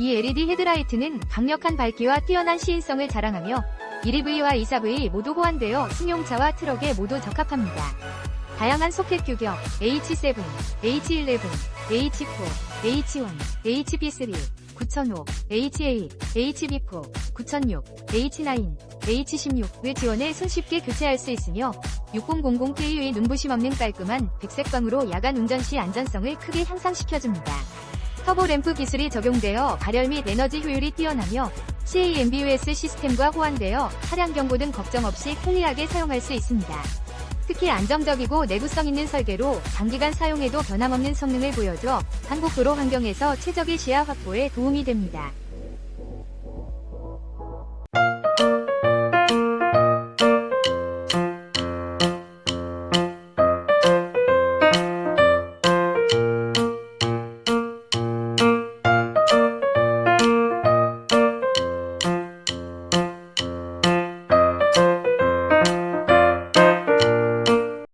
이 LED 헤드라이트는 강력한 밝기와 뛰어난 시인성을 자랑하며 1EV와 2.4V 모두 호환되어 승용차와 트럭에 모두 적합합니다. 다양한 소켓 규격 H7, H11, H4, H1, HB3, 9005, HA, HB4, 9006, H9, H16을 지원해 손쉽게 교체할 수 있으며 6000K의 눈부심 없는 깔끔한 백색광으로 야간 운전 시 안전성을 크게 향상시켜줍니다. 터보 램프 기술이 적용되어 발열 및 에너지 효율이 뛰어나며 CAMBUS 시스템과 호환되어 차량 경고 등 걱정 없이 편리하게 사용할 수 있습니다. 특히 안정적이고 내구성 있는 설계로 장기간 사용해도 변함없는 성능을 보여줘 한국 도로 환경에서 최적의 시야 확보에 도움이 됩니다.